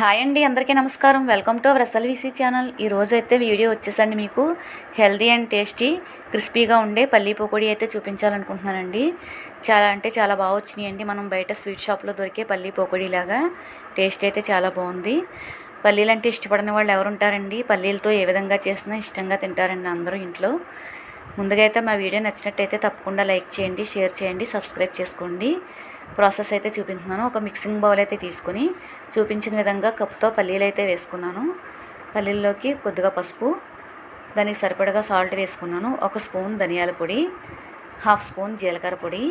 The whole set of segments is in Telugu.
హాయ్ అండి అందరికీ నమస్కారం. Welcome to our SLVC channel. ఈరోజు అయితే వీడియో వచ్చేసండి మీకు. హెల్దీ అండ్ టేస్టీ క్రిస్పీగా ఉండే పల్లీ పకోడీ అయితే చూపించాలనుకుంటున్నానండి. చాలా అంటే చాలా బాగా వచ్చినాయండి. మనం బయట స్వీట్ షాప్లో దొరికే పల్లీ పకోడీలాగా టేస్ట్ అయితే చాలా బాగుంది. పల్లీలు అంటే ఇష్టపడిన వాళ్ళు ఎవరు ఉంటారండి? పల్లీలతో ఏ విధంగా చేసినా ఇష్టంగా తింటారండి అందరూ ఇంట్లో. ముందుగా అయితే మా వీడియో నచ్చినట్టయితే తప్పకుండా లైక్ చేయండి షేర్ చేయండి సబ్స్క్రైబ్ చేసుకోండి. ప్రాసెస్ అయితే చూపించున్నాను. ఒక మిక్సింగ్ బౌల్ అయితే తీసుకొని చూపించిన విధంగా కప్పుతో పల్లీలు అయితే వేసుకున్నాను. పల్లీల్లోకి కొద్దిగా పసుపు దానికి సరిపడగా సాల్ట్ వేసుకున్నాను. ఒక స్పూన్ ధనియాల పొడి హాఫ్ స్పూన్ జీలకర్ర పొడి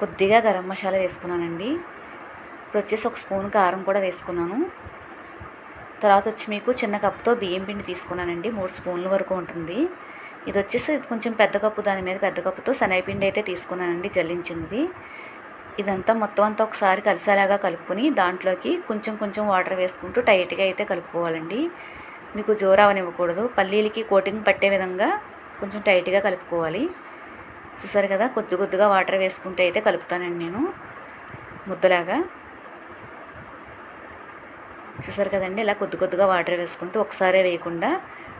కొద్దిగా గరం మసాలా వేసుకున్నానండి. ఇప్పుడు వచ్చేసి ఒక స్పూన్ కారం కూడా వేసుకున్నాను. తర్వాత వచ్చి మీకు చిన్న కప్పుతో బియ్యం పిండి తీసుకున్నానండి. మూడు స్పూన్ల వరకు ఉంటుంది. ఇది వచ్చేసి కొంచెం పెద్ద కప్పు దాని మీద పెద్ద కప్పుతో శనగపిండి అయితే తీసుకున్నానండి జల్లించింది ఇదంతా మొత్తం అంతా ఒకసారి కలిసేలాగా కలుపుకొని దాంట్లోకి కొంచెం కొంచెం వాటర్ వేసుకుంటూ టైట్గా అయితే కలుపుకోవాలండి. మీకు జోరు అవనివ్వకూడదు. పల్లీలకి కోటింగ్ పట్టే విధంగా కొంచెం టైట్గా కలుపుకోవాలి. చూసారు కదా కొద్ది కొద్దిగా వాటర్ వేసుకుంటే అయితే కలుపుతానండి నేను ముద్దలాగా. చూసారు కదండి ఇలా కొద్ది కొద్దిగా వాటర్ వేసుకుంటూ ఒకసారే వేయకుండా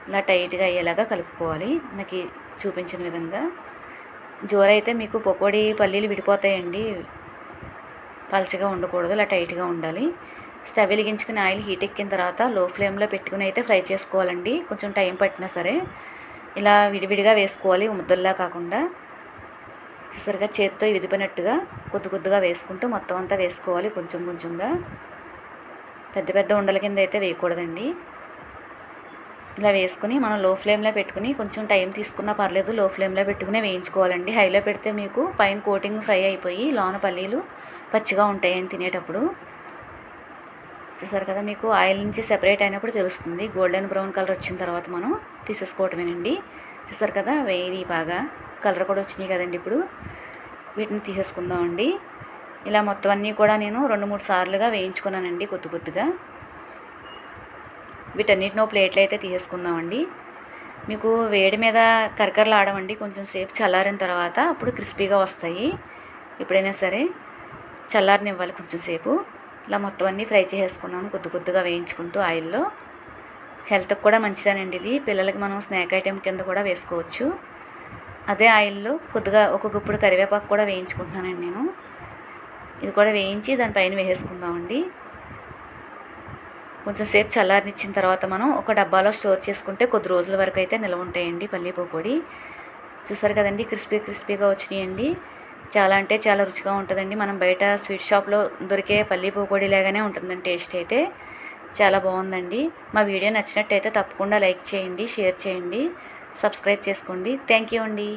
ఇలా టైట్గా అయ్యేలాగా కలుపుకోవాలి. నాకు చూపించిన విధంగా. జోరైతే మీకు పకోడీ పల్లీలు విడిపోతాయండి. పలచగా ఉండకూడదు ఇలా టైట్గా ఉండాలి. స్టవ్ వెలిగించుకుని ఆయిల్ హీట్ ఎక్కిన తర్వాత లో ఫ్లేమ్లో పెట్టుకుని అయితే ఫ్రై చేసుకోవాలండి. కొంచెం టైం పట్టినా సరే. ఇలా విడివిడిగా వేసుకోవాలి ముద్దల్లా కాకుండా. చూసారుగా చేతితో విదిపినట్టుగా కొద్ది కొద్దిగా వేసుకుంటూ మొత్తం అంతా వేసుకోవాలి కొంచెం కొంచెంగా. పెద్ద పెద్ద ఉండల కింద అయితే వేయకూడదండి. ఇలా వేసుకుని మనం లో ఫ్లేమ్లో పెట్టుకుని కొంచెం టైం తీసుకున్నా పర్లేదు లో ఫ్లేమ్లో పెట్టుకుని వేయించుకోవాలండి. హైలో పెడితే మీకు పైన కోటింగ్ ఫ్రై అయిపోయి లోన పల్లీలు పచ్చిగా ఉంటాయని తినేటప్పుడు. చూసారు కదా మీకు ఆయిల్ నుంచి సెపరేట్ అయినప్పుడు తెలుస్తుంది. గోల్డెన్ బ్రౌన్ కలర్ వచ్చిన తర్వాత మనం తీసేసుకోవటమేనండి. చూసారు కదా వేయి బాగా కలర్ కూడా వచ్చినాయి కదండి ఇప్పుడు. వీటిని తీసేసుకుందామండి. ఇలా మొత్తం అన్నీ కూడా నేను రెండు మూడు సార్లుగా వేయించుకున్నానండి కొద్ది కొద్దిగా. వీటన్నిటినో ప్లేట్లు అయితే తీసేసుకుందామండి మీకు వేడి మీద కరకరలు ఆడమండి కొంచెం సేపు చల్లారిన తర్వాత అప్పుడు క్రిస్పీగా వస్తాయి. ఎప్పుడైనా సరే చల్లారనివ్వాలి కొంచెం సేపు. ఇలా మొత్తం అన్నీ ఫ్రై చేసేసుకున్నాను కొద్ది కొద్దిగా వేయించుకుంటూ ఆయిల్లో. హెల్త్కి కూడా మంచిదేనండి ఇది. పిల్లలకి మనం స్నాక్ ఐటెం కింద కూడా వేసుకోవచ్చు. అదే ఆయిల్లో కొద్దిగా ఒక గుప్పుడు కరివేపాకు కూడా వేయించుకుంటున్నానండి నేను. ఇది కూడా వేయించి దానిపైన వేసేసుకుందామండి. కొంచెం సేపు చల్లారనిచ్చిన తర్వాత మనం ఒక డబ్బాలో స్టోర్ చేసుకుంటే కొద్ది రోజుల వరకు అయితే నిల్వ ఉంటాయండి పల్లీ పకోడీ. చూసారు కదండి క్రిస్పీ క్రిస్పీగా వచ్చినాయండి. చాలా అంటే చాలా రుచిగా ఉంటుందండి. మనం బయట స్వీట్ షాప్లో దొరికే పల్లీ పకోడీ లాగానే ఉంటుందండి టేస్ట్ అయితే. చాలా బాగుందండి. మా వీడియో నచ్చినట్టయితే తప్పకుండా లైక్ చేయండి షేర్ చేయండి సబ్స్క్రైబ్ చేసుకోండి. థ్యాంక్ యూ అండి.